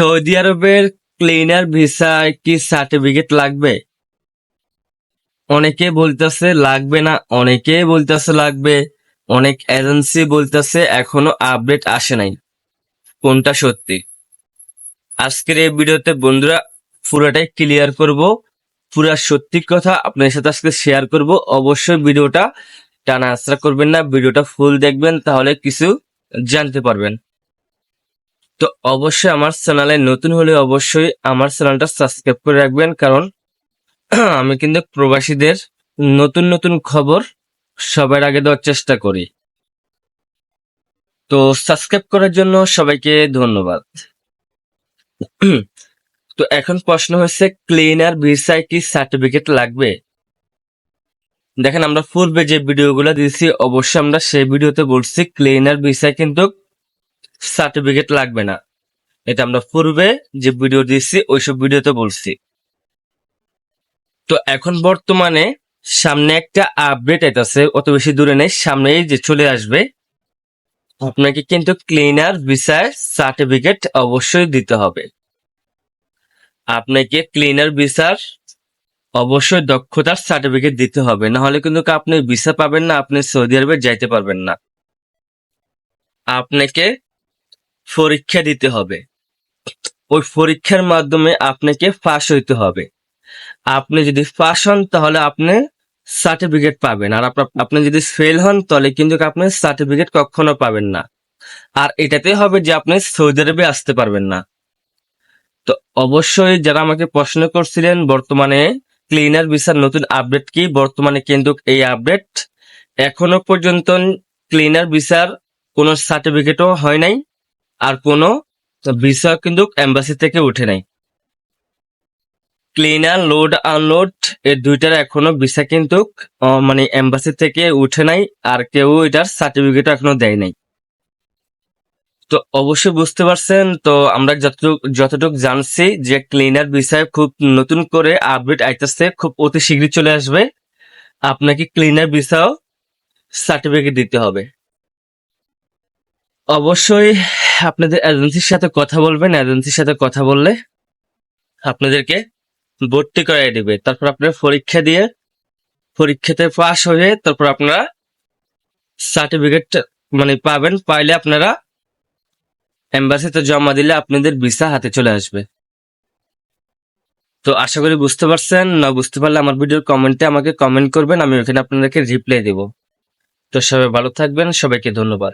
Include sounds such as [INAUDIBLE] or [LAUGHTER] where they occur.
Saudi আরবের cleaner ভিসায় কি সার্টিফিকেট লাগবে? অনেকে বলতেছে লাগবে না, অনেকে বলতেছে লাগবে, অনেক এজেন্সি বলতেছে এখনও আপডেট আসে নাই। কোনটা সত্যি? আজকের এই ভিডিওতে বন্ধুরা পুরোটাই ক্লিয়ার করব। পুরা সত্যি কথা আপনাদের সাথে আজকে শেয়ার করব। অবশ্যই ভিডিওটা টানা আশ্রা করবেন না, ভিডিওটা ফুল দেখবেন, তাহলে কিছু জানতে পারবেন। তো অবশ্যই আমার চ্যানেলে নতুন হলে অবশ্যই আমার চ্যানেলটা সাবস্ক্রাইব করে রাখবেন, কারণ [CLEARS THROAT] আমি কিন্তু প্রবাসীদের নতুন নতুন খবর সবার আগে দেওয়ার চেষ্টা করি। তো সাবস্ক্রাইব করার জন্য সবাইকে ধন্যবাদ। [CLEARS THROAT] তো এখন প্রশ্ন হচ্ছে, ক্লিনার ভিসায় কি সার্টিফিকেট লাগবে? দেখেন, আমরা পূর্বে যে ভিডিওগুলো দিয়েছি, অবশ্যই আমরা সেই ভিডিওতে বলছি, ক্লিনার ভিসায় কিন্তু সার্টিফিকেট লাগবে না। এটা আমরা পূর্বে যে ভিডিও দিয়েছি, ওইসব ভিডিওতে বলছি। তো এখন বর্তমানে সামনে একটা আপডেট আইতাছে, অত বেশি দূরে নেই, সামনেই যে চলে আসবে। আপনাকে কিন্তু ক্লিনার ভিসার সার্টিফিকেট অবশ্যই দিতে হবে। আপনাকে ক্লিনার ভিসার অবশ্যই দক্ষতার সার্টিফিকেট দিতে হবে। না হলে কিন্তু আপনি ভিসা পাবেন না, আপনি সৌদি আরবে যাইতে পারবেন না। আপনাকে পরীক্ষা দিতে হবে। ওই পরীক্ষার মাধ্যমে আপনাকে পাস হইতে হবে। আপনি যদি পাস হন, তাহলে আপনি সার্টিফিকেট পাবেন। আর আপনি যদি ফেল হন, তাহলে কিন্তু আপনি সার্টিফিকেট কখনো পাবেন না। আর এটাতে হবে যে আপনি সৌদি আরবে আসতে পারবেন না। তো অবশ্যই যারা আমাকে প্রশ্ন করছিলেন, বর্তমানে ক্লিনার ভিসার নতুন আপডেট কি, বর্তমানে কিন্তু এই আপডেট এখনও পর্যন্ত ক্লিনার ভিসার কোনো সার্টিফিকেটও হয় নাই। আর কোনো ভিসা কিন্তু এম্বাসি থেকে উঠে নাই। ক্লিনার লোড আনলোড এই দুইটার এখনও ভিসা কিন্তু মানে এম্বাসি থেকে উঠে নাই, আর কেউ এটার সার্টিফিকেট এখনও দেয় নাই। তো অবশ্যই বুঝতে পারছেন, তো আমরা যতটুক যতটুক জানছি যে ক্লিনার বিষয়ে খুব নতুন করে আপডেট আইতেছে, খুব অতি শীঘ্রই চলে আসবে। আপনাকে ক্লিনার বিষয়েও সার্টিফিকেট দিতে হবে। অবশ্যই আপনাদের এজেন্সির সাথে কথা বলবেন এজেন্সির সাথে কথা বললে আপনাদেরকে ভর্তি করাই দিবে। তারপর আপনার পরীক্ষা দিয়ে, পরীক্ষাতে পাশ হয়ে তারপর আপনারা সার্টিফিকেট মানে পাবেন, পাইলে আপনারা এম্বাসিতে জমা দিলে আপনাদের ভিসা হাতে চলে আসবে। তো আশা করি বুঝতে পারছেন, না বুঝতে পারলে আমার ভিডিওর কমেন্টে আমাকে কমেন্ট করবেন, আমি ওখানে আপনাদেরকে রিপ্লাই দেব। তো সবাই ভালো থাকবেন, সবাইকে ধন্যবাদ।